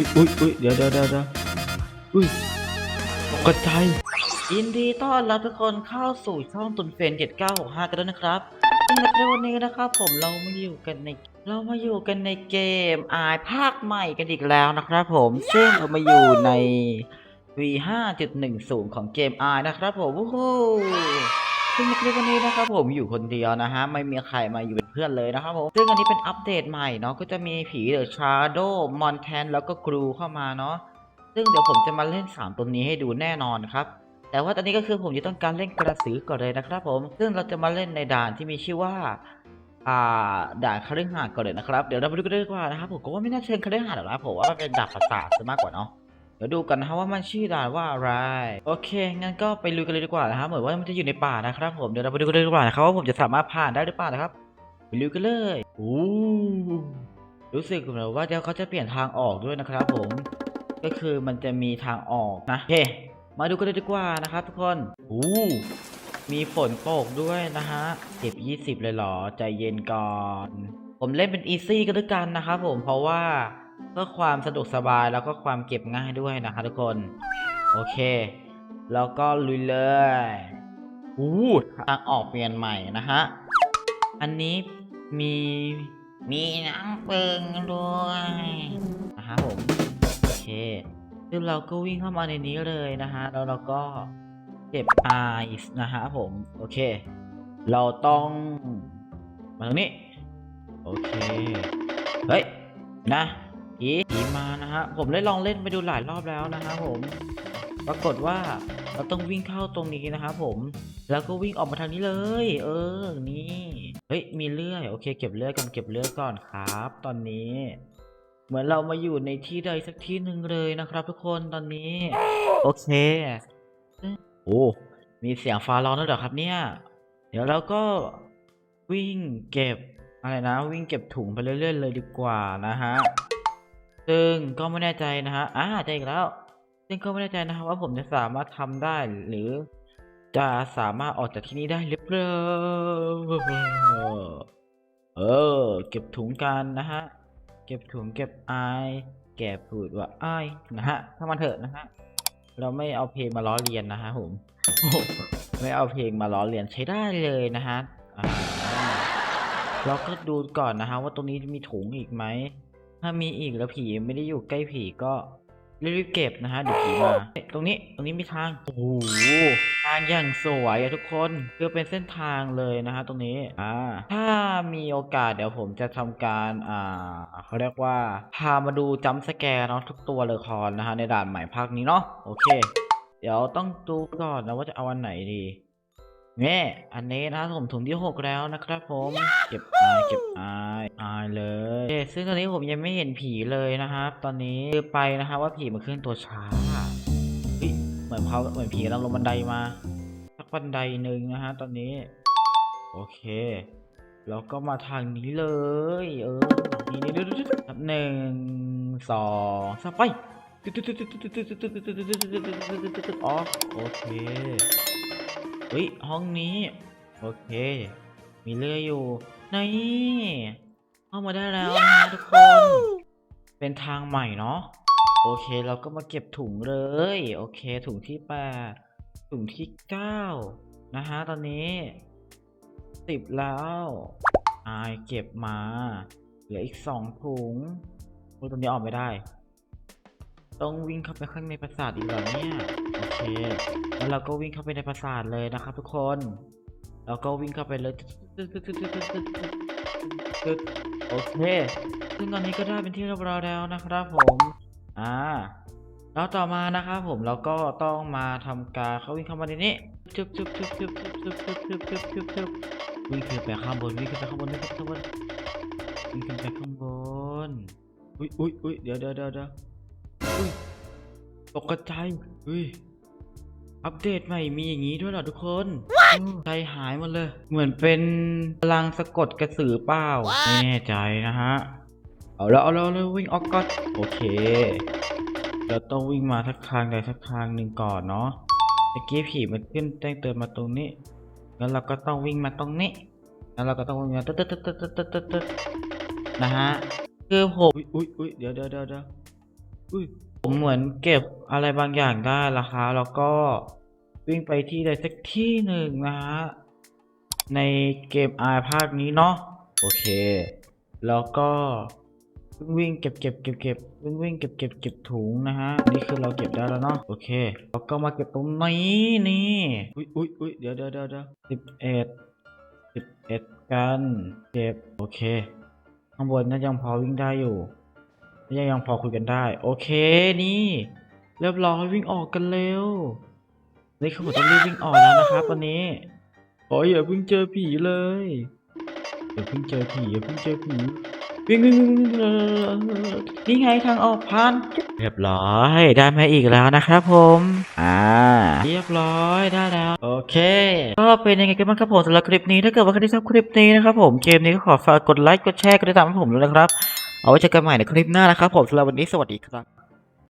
อุ้ยอุ้ยอุ้ยเดี๋ยวเดี๋ยวเดี๋ยวเดี๋ยวอุ้ยตกใจายยินดีต้อนรับทุกคนเข้าสู่ช่องตุนเฟน7965กันด้วยนะครับซึ่งในวันนี้นะครับผมเรามาอยู่กันใน เรามาอยู่กันในเกมอายภาคใหม่กันอีกแล้วนะครับผมซึ่งเรามาอยู่ใน V5.10 ของเกม R นะครับผมวู้ฮู้ ซึ่งในคลิปวันนี้นะครับผมอยู่คนเดียวนะฮะไม่มีใครมาอยู่เป็นเพื่อนเลยนะครับผมซึ่งอันนี้เป็นอัปเดตใหม่เนาะก็จะมีผีเดอะชาร์โดมอนแทนแล้วก็กรูเข้ามาเนาะซึ่งเดี๋ยวผมจะมาเล่น 3 ตัวนี้ให้ดูแน่นอนครับแต่ว่าตอนนี้ก็คือผมจะต้องการเล่นกระสือก่อนเลยนะครับผม ซึ่งเราจะมาเล่นในด่านที่มีชื่อว่า อ่า ด่านคฤหาสน์ก่อนเลยนะครับ เดี๋ยวเราไปดูกันดีกว่านะครับผมก็ว่าไม่น่าเชิงคฤหาสน์หรอกนะผมว่ามันเป็นดานประสาทซะมากกว่าเนาะ เดี๋ยวดูกันนะครับว่ามันชื่อด่านว่าอะไรโอเคงั้นก็ไปลุยกันเลยดีกว่านะครับเหมือนว่ามันจะอยู่ในป่านะครับผมเดี๋ยวเราไปดูกันเลยดีกว่านะครับว่าผมจะสามารถผ่านได้หรือเปล่านะครับไปลุยกันเลยโอ้รู้สึกเหมือนว่าเดี๋ยวเขาจะเปลี่ยนทางออกด้วยนะครับผม ก็คือมันจะมีทางออกนะโอเคมาดูกันเลยดีกว่านะครับทุกคนโอ้มีฝนตกด้วยนะฮะเก็บ20เลยเหรอ ใจเย็นก่อน ผมเล่นเป็นอีซี่ก็แล้วกันนะครับผมเพราะว่า เพื่อความสะดวกสบายแล้วก็ความเก็บง่ายด้วยนะครับทุกคน โอเค แล้วก็ลุยเลยอู้ทางออกเปลี่ยนใหม่นะฮะ อันนี้มีมีนังเปิงด้วยนะฮะผมโอเคซึ่งเราก็วิ่งเข้ามาในนี้เลยนะฮะแล้วเราก็เก็บไอซ์นะฮะผมโอเค เราต้องมาตรงนี้โอเคเฮ้ยนะ ผีผีมานะฮะผมได้ลองเล่นไปดูหลายรอบแล้วนะฮะผมปรากฏว่าเราต้องวิ่งเข้าตรงนี้นะครับผม แล้วก็วิ่งออกมาทางนี้เลย เออ นี่ เฮ้ย มีเลื่อย โอเค เก็บเลื่อยกันเก็บเลื่อยก่อนครับ ตอนนี้ เหมือนเรามาอยู่ในที่ใดสักที่หนึ่งเลยนะครับ ทุกคนตอนนี้ โอเค โอ้ มีเสียงฟ้าร้องด้วยเหรอครับเนี่ย เดี๋ยวเราก็วิ่งเก็บอะไรนะ วิ่งเก็บถุงไปเรื่อยๆเลยดีกว่านะฮะ ซึ่งก็ไม่แน่ใจนะฮะอ่าเจออีกแล้ว ซึ่งก็ไม่แน่ใจนะครับว่าผมจะสามารถทำได้หรือ จะสามารถออกจากที่นี้ได้หรือเปล่าเออ เก็บถุงกันนะฮะ เก็บถุงเก็บไอายแก่พูดว่าไอายนะฮะ ถ้ามันเถอะนะฮะ เราไม่เอาเพลงมาล้อเลียนนะฮะผมไม่เอาเพลงมาล้อเลียนใช้ได้เลยนะฮะอ่าเราก็ดูก่อนนะฮะว่าตรงนี้มีถุงอีกไหม ถ้ามีอีกแล้วผีไม่ได้อยู่ใกล้ผีก็รีบๆเก็บนะฮะเดี๋ยวผีมาตรงนี้ตรงนี้มีทางโอ้โหทางอย่างสวยอะทุกคนคือเป็นเส้นทางเลยนะฮะตรงนี้อ่าถ้ามีโอกาสเดี๋ยวผมจะทำการอ่าเขาเรียกว่าพามาดูจัมสแกร์เนาะทุกตัวละครนะฮะในด่านใหม่ภาคนี้เนาะโอเค เดี๋ยวต้องดูก่อนนะว่าจะเอาอันไหนดีแม่อันนี้นะผมถุงที่หกแล้วนะครับผม เก็บอายเก็บอายอายเลย เคซึ่งตอนนี้ผมยังไม่เห็นผีเลยนะครับ ตอนนี้คือไปนะครับว่าผีมันเคลื่อนตัวช้าเฮ้ยเหมือนเขาเหมือนผีกำลังลงบันไดมาสักบันไดหนึ่งนะฮะตอนนี้ โอเคแล้วก็มาทางนี้เลย เออนี่นี่ดูดูดูหนึ่งสองสามไปอ๋อโอเคเฮ้ยห้องนี้ โอเค มีเรืออยู่นี่ เข้ามาได้แล้วนะทุกคน เป็นทางใหม่เนาะ โอเคเราก็มาเก็บถุงเลย โอเค ถุงที่แปดถุงที่เก้านะฮะ ตอนนี้สิบแล้วอายเก็บมา เหลืออีกสองถุงโอ้ตรงนี้ออกไม่ได้ ต้องวิ่งเข้าไปข้างในปราสาทอีกเหรอเนี่ย โอเค แล้วเราก็วิ่งเข้าไปในปราสาทเลยนะครับทุกคนแล้วก็วิ่งเข้าไปเลย โอเค ซึ่งตอนนี้ก็ได้เป็นที่เรียบร้อยแล้วนะครับผมอ่าแล้วต่อมานะครับผมเราก็ต้องมาทำการเขาวิ่งเข้ามาในนี้จุบจุบจุบจุบจุบจุบจุบจุบจุบจุบจุบวิ่งขึ้นไปข้างบนวิ่งขึ้นไปข้างบนวิ่งขึ้นไปข้างบนวิ่งขึ้นไปข้างบนอุ้ยอุ้ยอุ้ยเดี๋ยวเดี๋ยวเดี๋ยวเดี๋ยวอุ้ยตกใจอุ้ยอัปเดตใหม่มีอย่างนี้ด้วยเหรอทุกคน ใจหายหมดเลย เหมือนเป็นพลังสะกดกระสือเปล่าไม่แน่ใจนะฮะ เอาแล้วเอาแล้วเอาแล้ววิ่งออกก่อนโอเค เราต้องวิ่งมาสักทางใดสักทางหนึ่งก่อนเนาะเมื่อกี้ผีมันขึ้นแจ้งเตือนมาตรงนี้ แล้วเราก็ต้องวิ่งมาตรงนี้ แล้วเราก็ต้องวิ่งมาตึ๊ดตึ๊ดตึ๊ดตึ๊ดตึ๊ดตึ๊ดตึ๊ดนะฮะ คือผมอุ๊ยอุ๊ยอุ๊ยเดี๋ยวเดี๋ยวเดี๋ยวเดี๋ยวอุ้ยผมเหมือนเก็บอะไรบางอย่างได้ละคะแล้วก็ วิ่งไปที่ใดสักที่หนึ่งนะฮะ ในเกมอาภาคนี้เนาะโอเค แล้วก็วิ่งเก็บเก็บเก็บเก็บวิ่งวิ่งเก็บเก็บเก็บถุงนะฮะ นี่คือเราเก็บได้แล้วเนาะโอเคแล้วก็มาเก็บตรงนี้นี่อุ้ยอุ้ยอุ้ยเดี๋ยวเดี๋ยวเดี๋ยวเดี๋ยวสิบเอ็ดสิบเอ็ดกันเก็บโอเค ข้างบนน่ายังพอวิ่งได้อยู่ยังยังพอคุยกันได้ โอเคนี่ เรียบร้อยวิ่งออกกันเร็ว นี่คือผมต้องรีบวิ่งออกแล้วนะครับวันนี้โอ้ยอย่าเพิ่งเจอผีเลยอย่าเพิ่งเจอผีอย่าเพิ่งเจอผีวิ่งวิ่งวิ่งวิ่งเออนี่ไงทางออกพันเรียบร้อยได้มาอีกแล้วนะครับผมอ่าเรียบร้อยได้แล้วโอเคก็เป็นยังไงกันบ้างครับผมสำหรับคลิปนี้ถ้าเกิดว่าใครที่ชอบคลิปนี้นะครับผมเกมนี้ก็ขอฝากกดไลค์กดแชร์กดติดตามให้ผมด้วยนะครับ เอาไว้เจอกันใหม่ในคลิปหน้านะครับผมสำหรับวันนี้สวัสดีครับ